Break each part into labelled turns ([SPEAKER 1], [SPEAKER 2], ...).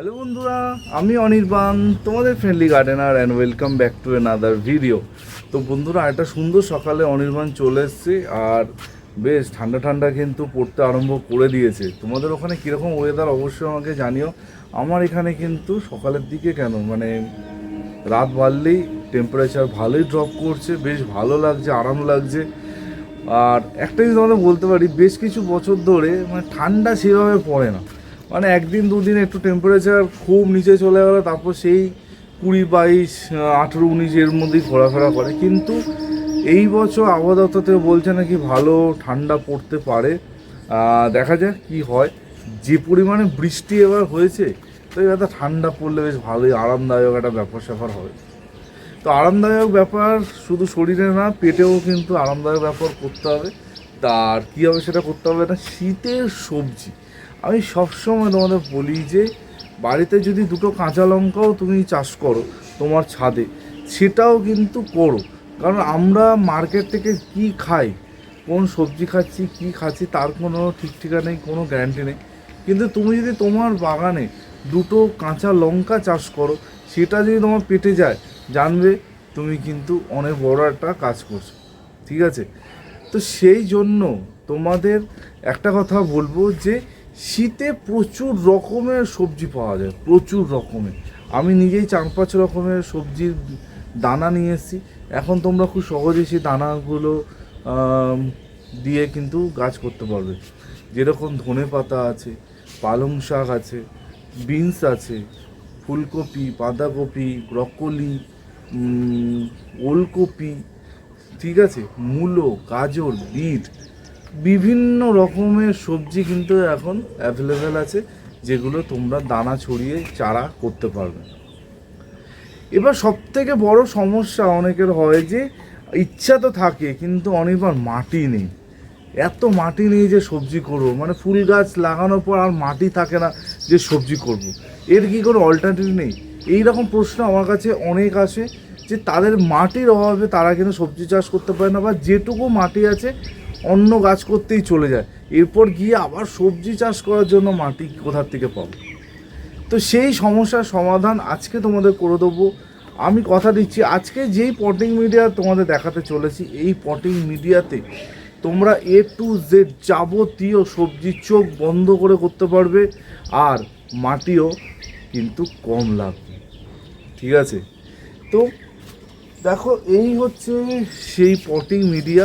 [SPEAKER 1] Hello বন্ধুরা। আমি অনির্বাণ, তোমাদের friendly gardener and welcome back to another video তো বন্ধুরা, একটা সুন্দর সকালে অনির্বাণ চলে এসছে আর বেশ ঠান্ডা ঠান্ডা কিন্তু পড়তে আরম্ভ করে দিয়েছে। তোমাদের ওখানে কীরকম ওয়েদার অবশ্যই আমাকে জানিও। আমার এখানে কিন্তু সকালের দিকে কেন মানে রাত বাড়লেই টেম্পারেচার ভালোই ড্রপ করছে, বেশ ভালো লাগছে, আরাম লাগছে। আর একটা জিনিস তোমাদের বলতে পারি, বেশ কিছু বছর ধরে মানে ঠান্ডা সেভাবে পড়ে না। মানে একদিন, দুদিন একটু টেম্পারেচার খুব নিচে চলে গেলো, তারপর সেই কুড়ি বাইশ আঠেরো, উনিশ এর মধ্যেই ঘোরাফেরা করে। কিন্তু এই বছর আবহাওয়া দপ্তর বলছে নাকি ভালো ঠান্ডা পড়তে পারে। দেখা যাক কি হয়। যে পরিমাণে বৃষ্টি এবার হয়েছে, তো এবার ঠান্ডা পড়লে বেশ ভালোই, আরামদায়ক একটা ব্যাপার স্যাপার হবে। তো আরামদায়ক ব্যাপার শুধু শরীরে না, পেটেও কিন্তু আরামদায়ক ব্যাপার করতে হবে। তার কী হবে সেটা করতে হবে না। শীতের সবজি। আমি সবসময় তোমাদের বলি যে, বাড়িতে যদি দুটো কাঁচা লঙ্কাও তুমি চাষ করো, তোমার ছাদে, সেটাও কিন্তু করো। কারণ আমরা মার্কেট থেকে কি খাই, কোন সবজি খাচ্ছি, কি খাচ্ছি, তার কোনো ঠিক ঠিকা নেই কোনো গ্যারান্টি নেই। কিন্তু তুমি যদি তোমার বাগানে দুটো কাঁচা লঙ্কা চাষ করো, সেটা যদি তোমার পেটে যায়, জানবে তুমি কিন্তু অনেক বড় একটা কাজ করছ। ঠিক আছে? তো সেই জন্য তোমাদের একটা কথা বলব যে শীতে প্রচুর রকমের সবজি পাওয়া যায়, প্রচুর রকমের। আমি নিজেই চার পাঁচ রকমের সবজির দানা নিয়ে এসেছি। এখন তোমরা খুব সহজেই সেই দানাগুলো দিয়ে কিন্তু গাছ করতে পারবে। যেরকম ধনে পাতা আছে, পালং শাক আছে, বিনস আছে, ফুলকপি, বাঁধাকপি, ব্রকলি ওলকপি, ঠিক আছে? মূলো, গাজর, বিট বিভিন্ন রকমের সবজি কিন্তু এখন অ্যাভেলেবেল আছে, যেগুলো তোমরা দানা ছড়িয়ে চারা করতে পারবে। এবার সব থেকে বড় সমস্যা অনেকের হয় যে, ইচ্ছা তো থাকে, কিন্তু অনেকবার মাটি নেই। এত মাটি নেই যে সবজি করব মানে ফুল গাছ লাগানোর পর আর মাটি থাকে না যে সবজি করব। এর কি কোনো অল্টারনেটিভ নেই? এই রকম প্রশ্ন আমার কাছে অনেক আসে যে, তাদের মাটির অভাবে তারা কিন্তু সবজি চাষ করতে পারে না, বা যেটুকু মাটি আছে অন্য গাছ করতেই চলে যায়। এরপর গিয়ে আবার সবজি চাষ করার জন্য মাটি কোথার থেকে পাবো? তো সেই সমস্যার সমাধান আজকে তোমাদের করে দেবো। আমি কথা দিচ্ছি, আজকে যেই পটিং মিডিয়া তোমাদের দেখাতে চলেছি, এই পটিং মিডিয়াতে তোমরা এ টু জেড যাবতীয় সবজি চোখ বন্ধ করে করতে পারবে আর মাটিও কিন্তু কম লাগবে। ঠিক আছে? তো দেখো, এই হচ্ছে সেই পটিং মিডিয়া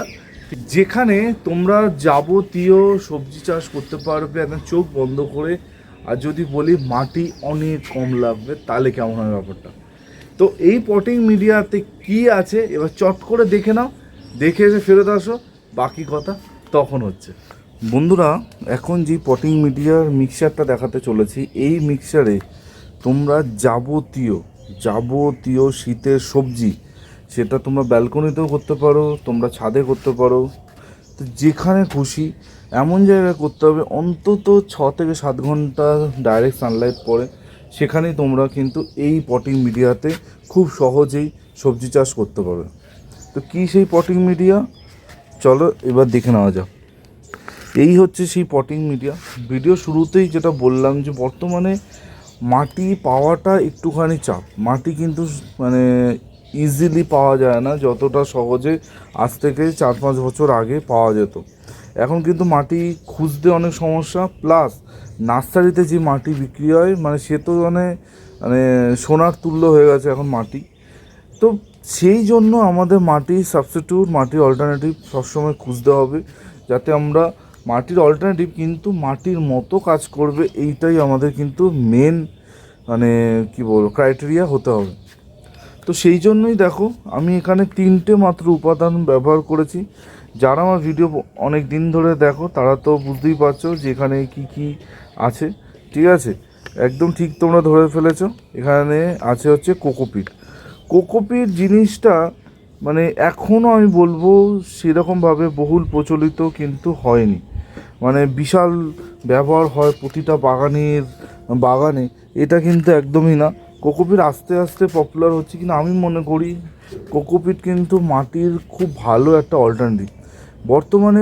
[SPEAKER 1] যেখানে তোমরা যাবতীয় সবজি চাষ করতে পারবে, একদম চোখ বন্ধ করে। আর যদি বলি মাটি অনেক কম লাগবে, তাহলে কেমন হয় ব্যাপারটা? তো এই পটিং মিডিয়াতে কি আছে, এবার চট করে দেখে নাও। দেখে এসে ফেরত আসো, বাকি কথা তখন হচ্ছে। বন্ধুরা, এখন যে পটিং মিডিয়ার মিক্সারটা দেখাতে চলেছি, এই মিক্সারে তোমরা যাবতীয় যাবতীয় শীতের সবজি সেটা তোমরা ব্যালকনিতেও করতে পারো, তোমরা ছাদে করতে পারো। তো যেখানে খুশি, এমন জায়গায় করতে হবে, অন্তত ছ থেকে সাত ঘণ্টা ডাইরেক্ট সানলাইট পড়ে। সেখানেই তোমরা কিন্তু এই পটিং মিডিয়াতে খুব সহজেই সবজি চাষ করতে পারবে। তো কী সেই পটিং মিডিয়া চলো এবার দেখে নেওয়া যাক। এই হচ্ছে সেই পটিং মিডিয়া ভিডিও শুরুতেই যেটা বললাম যে, বর্তমানে মাটি পাওয়াটা একটুখানি চাপ। মাটি কিন্তু মানে ইজিলি পাওয়া যায় না, যতটা সহজে আজ থেকে চার পাঁচ বছর আগে পাওয়া যেত। এখন কিন্তু মাটি খুঁজতে অনেক সমস্যা প্লাস নার্সারিতে যে মাটি বিক্রি হয় মানে সে তো মানে মানে সোনার তুল্য হয়ে গেছে এখন মাটি। তো সেই জন্য আমাদের মাটির সাবস্টিটিউট মাটির অল্টারনেটিভ সবসময় খুঁজতে হবে, যাতে আমরা মাটির অল্টারনেটিভ কিন্তু মাটির মতো কাজ করবে, এইটাই আমাদের কিন্তু মেন মানে কি বলব ক্রাইটেরিয়া হতে হবে। তো সেই জন্যই দেখো, আমি এখানে তিনটে মাত্র উপাদান ব্যবহার করেছি। যারা আমার ভিডিও অনেক দিন ধরে দেখো, তারা তো বুঝতেই পারছ যে এখানে কি কি আছে। ঠিক আছে? একদম ঠিক তোমরা ধরে ফেলেছো। এখানে আছে হচ্ছে কোকোপিট। কোকোপিট জিনিসটা মানে এখনও আমি বলব সেরকমভাবে বহুল প্রচলিত কিন্তু হয়নি। মানে বিশাল ব্যবহার হয় প্রতিটা বাগানের, বাগানে। এটা কিন্তু একদমই না। কোকোপিট আস্তে আস্তে পপুলার হচ্ছে কিন্তু আমি মনে করি কোকোপিট কিন্তু মাটির খুব ভালো একটা অল্টারনেটিভ বর্তমানে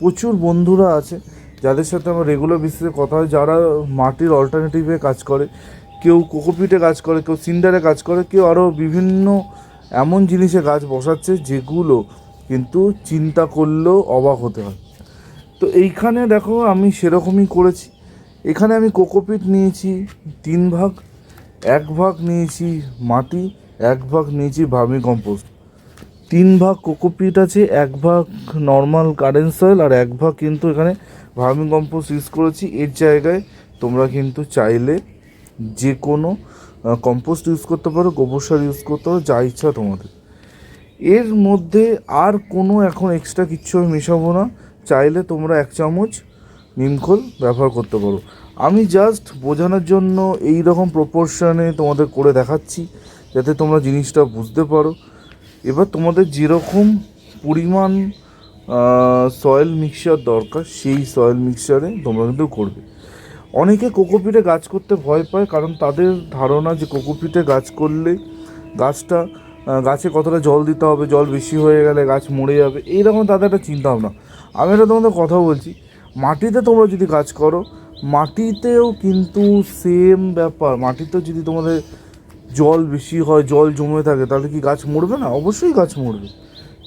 [SPEAKER 1] প্রচুর বন্ধুরা আছে যাদের সাথে আমার রেগুলার বেসিসে কথা হয়, যারা মাটির অল্টারনেটিভে কাজ করে। কেউ কোকোপিটে কাজ করে, কেউ সিন্ডারে কাজ করে, কেউ আরও বিভিন্ন এমন জিনিসে গাছ বসাচ্ছে যেগুলো কিন্তু চিন্তা করলেও অবাক হতে হয়। তো এইখানে দেখো আমি সেরকমই করেছি। এখানে আমি কোকোপিট নিয়েছি তিন ভাগ। এক ভাগ নিয়েছি মাটি, এক ভাগ নিয়েছি ভার্মি কম্পোস্ট। তিন ভাগ কোকোপিট আছে, এক ভাগ নর্মাল গার্ডেন সয়েল আর এক ভাগ কিন্তু এখানে ভার্মি কম্পোস্ট ইউজ করেছি। এর জায়গায় তোমরা কিন্তু চাইলে যে কোনো কম্পোস্ট ইউজ করতে পারো, গোবর সার ইউজ করতে পারো, যা ইচ্ছা তোমাদের। এর মধ্যে আর কোনো এখন এক্সট্রা কিচ্ছু আমি মেশাবো না। চাইলে তোমরা এক চামচ নিমখোল ব্যবহার করতে পারো। আমি জাস্ট বোঝানোর জন্য এই রকম প্রপোর্শনে তোমাদের করে দেখাচ্ছি, যাতে তোমরা জিনিসটা বুঝতে পারো। এবার তোমাদের যেরকম পরিমাণ সয়েল মিক্সচার দরকার, সেই সয়েল মিক্সচারে তোমরা কিন্তু করবে। অনেকে কোকোপিটে গাছ করতে ভয় পায়, কারণ তাদের ধারণা যে কোকোপিটে গাছ করলে গাছটা গাছে কতটা জল দিতে হবে, জল বেশি হয়ে গেলে গাছ মরে যাবে, এইরকম তাদের একটা চিন্তা ভাবনা আমি একটা তোমাদের কথা বলছি, মাটিতে তোমরা যদি গাছ করো মাটিতেও কিন্তু সেম ব্যাপার। মাটিতেও যদি তোমাদের জল বেশি হয়, জল জমে থাকে, তাহলে কি গাছ মরবে না? অবশ্যই গাছ মরবে।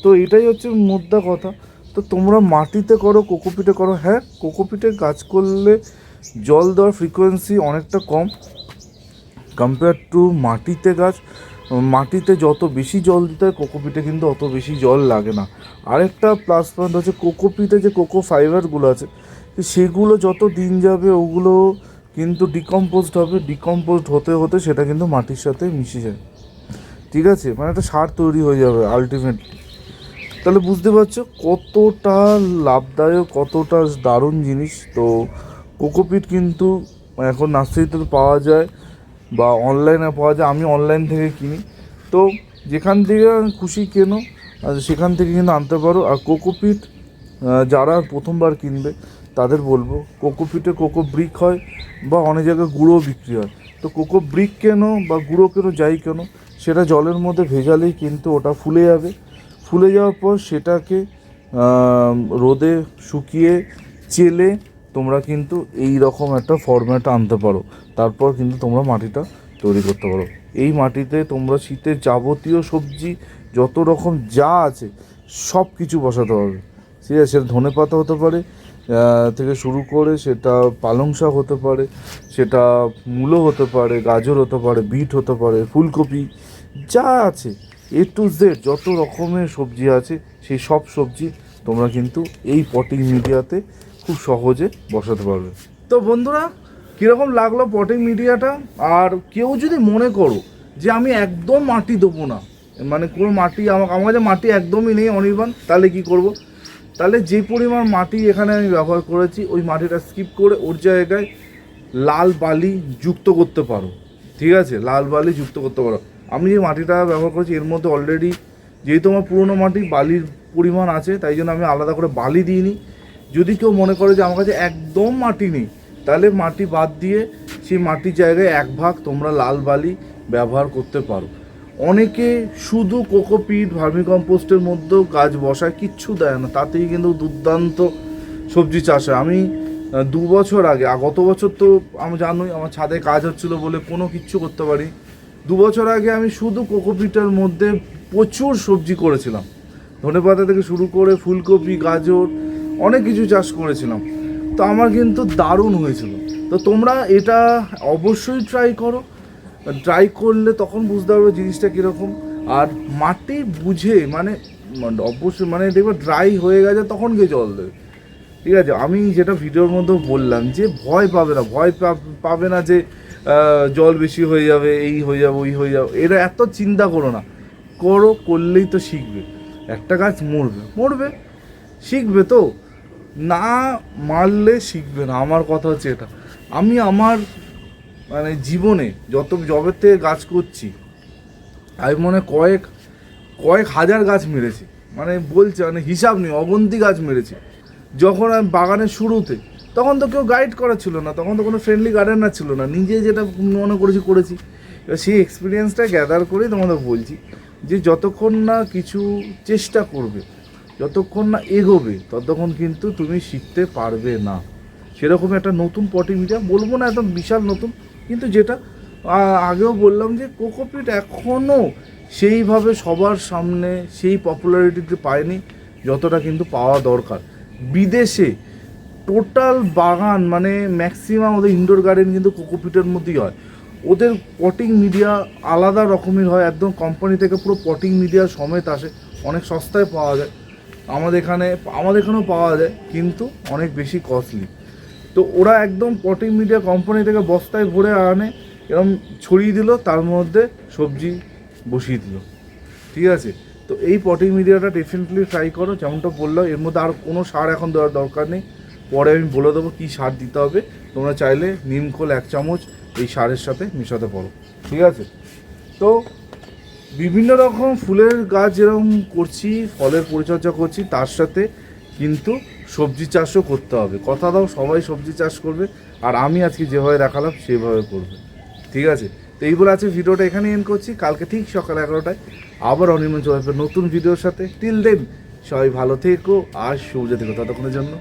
[SPEAKER 1] তো এটাই হচ্ছে মোদ্দা কথা। তো তোমরা মাটিতে করো, কোকোপিটে করো হ্যাঁ কোকোপিটে গাছ করলে জল দেওয়ার ফ্রিকোয়েন্সি অনেকটা কম। কম্পেয়ার টু মাটিতে গাছ মাটিতে যত বেশি জল দিতে হয় কোকোপিটে কিন্তু অত বেশি জল লাগে না। আরেকটা প্লাস পয়েন্ট হচ্ছে কোকোপিটে যে কোকো ফাইবারগুলো আছে, সেগুলো যত দিন যাবে, ওগুলো কিন্তু ডিকম্পোজড হবে। ডিকম্পোজড হতে হতে সেটা কিন্তু মাটির সাথে মিশে যায়। ঠিক আছে? মানে একটা সার তৈরি হয়ে যাবে আলটিমেটলি তাহলে বুঝতে পারছ কতটা লাভদায়ক, কতটা দারুণ জিনিস। তো কোকোপিট কিন্তু এখন নার্সারিতে পাওয়া যায়। বা অনলাইনে পাওয়া যায়, আমি অনলাইন থেকে কিনি। তো যেখান থেকে খুশি কেনো সেখান থেকে কিন্তু আনতে পারো। আর কোকোপিট যারা প্রথমবার কিনবে, তাদের বলব কোকোপিটে কোকো ব্রিক হয় বা অনেক জায়গায় গুঁড়ো বিক্রি হয়। তো কোকো ব্রিক কেনো বা গুঁড়ো কেনো, যাই কেন, সেটা জলের মধ্যে ভেজালেই কিন্তু ওটা ফুলে যাবে। ফুলে যাওয়ার পর সেটাকে রোদে শুকিয়ে, চেলে তোমরা কিন্তু এই রকম একটা ফরম্যাট আনতে পারো। তারপর কিন্তু তোমরা মাটিটা তৈরি করতে পারো। এই মাটিতে তোমরা শীতের যাবতীয় সবজি, যত রকম যা আছে সব কিছু বসাতে পারবে। ঠিক আছে, সেটা ধনে পাতা হতে পারে থেকে শুরু করে সেটা পালং শাক হতে পারে, সেটা মূলো হতে পারে, গাজর হতে পারে, বিট হতে পারে, ফুলকপি, যা আছে এ টু জেড যত রকমের সবজি আছে, সেই সব সবজি তোমরা কিন্তু এই পটিং মিডিয়াতে খুব সহজে বসাতে পারবে। তো বন্ধুরা, কীরকম লাগল পটিং মিডিয়াটা আর কেউ যদি মনে করো যে আমি একদম মাটি দেবো না মানে কোনো মাটি, আমার আমার কাছে মাটি একদমই নেই অনির্বাণ, তাহলে কি করব? তাহলে যে পরিমাণ মাটি এখানে আমি ব্যবহার করেছি, ওই মাটিটা স্কিপ করে ওর জায়গায় লাল বালি যুক্ত করতে পারো। ঠিক আছে? লাল বালি যুক্ত করতে পারো। আমি যে মাটিটা ব্যবহার করেছি, এর মধ্যে অলরেডি যেহেতু আমার পুরোনো মাটি, বালির পরিমাণ আছে, তাই জন্য আমি আলাদা করে বালি দিইনি। যদি কেউ মনে করে যে আমার কাছে একদম মাটি নেই, তাহলে মাটি বাদ দিয়ে সেই মাটির জায়গায় এক ভাগ তোমরা লাল বালি ব্যবহার করতে পারো। অনেকে শুধু কোকোপিট, ভার্মিকম্পোস্টের মধ্যেও গাছ বসায়, কিচ্ছু দেয় না, তাতেই কিন্তু দুর্দান্ত সবজি চাষ হয়। আমি দু বছর আগে গত বছর তো আমি জানোই, আমার ছাদে কাজ হচ্ছিল বলে কোনো কিচ্ছু করতে পারি দু বছর আগে আমি শুধু কোকোপিটের মধ্যে প্রচুর সবজি করেছিলাম। ধনেপাতা থেকে শুরু করে ফুলকপি, গাজর অনেক কিছু চাষ করেছিলাম। তো আমার কিন্তু দারুণ হয়েছিল। তো তোমরা এটা অবশ্যই ট্রাই করো। ট্রাই করলে তখন বুঝতে পারবে জিনিসটা কীরকম। আর মাটি বুঝে মানে মানে অবশ্যই মানে দেখবে ড্রাই হয়ে গেছে, তখন গিয়ে জল দেবে। ঠিক আছে? আমি যেটা ভিডিওর মধ্যে বললাম যে, ভয় পাবে না, ভয় পাবে না যে জল বেশি হয়ে যাবে, এই হয়ে যাবে, ওই হয়ে যাবে। এটা এত চিন্তা করো না। করো, করলেই তো শিখবে। একটা গাছ মরবে মরবে, শিখবে তো। না মারলে শিখবে না। আমার কথা হচ্ছে এটা। আমি আমার মানে জীবনে যত জবের থেকে গাছ করছি, আমি মনে কয়েক কয়েক হাজার গাছ মেরেছি। মানে বলছে মানে হিসাব নেই, অগন্তি গাছ মেরেছি। যখন আমি বাগানের শুরুতে, তখন তো কেউ গাইড করা ছিল না, তখন তো কোনো ফ্রেন্ডলি গার্ডেনার ছিল না। নিজে যেটা মনে করেছি করেছি। এবার সেই এক্সপিরিয়েন্সটা গ্যাদার করেই তোমাদের বলছি যে যতক্ষণ না কিছু চেষ্টা করবে যতক্ষণ না এগোবে, ততক্ষণ কিন্তু তুমি শিখতে পারবে না। সেরকম একটা নতুন পটিং মিডিয়া বলব না একদম বিশাল নতুন, কিন্তু যেটা আগেও বললাম যে কোকোপিট এখনও সেইভাবে সবার সামনে সেই পপুলারিটিতে পায়নি, যতটা কিন্তু পাওয়া দরকার। বিদেশে টোটাল বাগান মানে ম্যাক্সিমাম ওদের ইনডোর গার্ডেন কিন্তু কোকোপিটের মধ্যেই হয়। ওদের পটিং মিডিয়া আলাদা রকমের হয়, একদম কোম্পানি থেকে পুরো পটিং মিডিয়া সমেত আসে, অনেক সস্তায় পাওয়া যায়। আমাদের এখানে, আমাদের এখানেও পাওয়া যায়, কিন্তু অনেক বেশি কস্টলি তো ওরা একদম পটিং মিডিয়া কোম্পানি থেকে বস্তায় ভরে আনে এরকম ছড়িয়ে দিল, তার মধ্যে সবজি বসিয়ে দিল। ঠিক আছে? তো এই পটিং মিডিয়াটা ডেফিনেটলি ট্রাই করো, যেমনটা বললাম, এর মধ্যে আর কোনো সার এখন দেওয়ার দরকার নেই। পরে আমি বলে দেবো কী সার দিতে হবে। তোমরা চাইলে নিমখোল এক চামচ, এই সারের সাথে মেশাতে পারো। ঠিক আছে? তো বিভিন্ন রকম ফুলের গাছ যেরকম করছি, ফলের পরিচর্যা করছি, তার সাথে কিন্তু সবজি চাষও করতে হবে। কথা দাও, সবাই সবজি চাষ করবে, আর আমি আজকে যেভাবে দেখালাম, সেভাবে করবে। ঠিক আছে? তো এই বলে আজকে ভিডিওটা এখানে এন করছি। কালকে ঠিক সকাল এগারোটায় আবার অনির্মল চলে নতুন ভিডিওর সাথে। টিল দেন সবাই ভালো থেকো আর সবজি থেকো ততক্ষণের জন্য।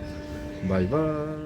[SPEAKER 1] Bye bye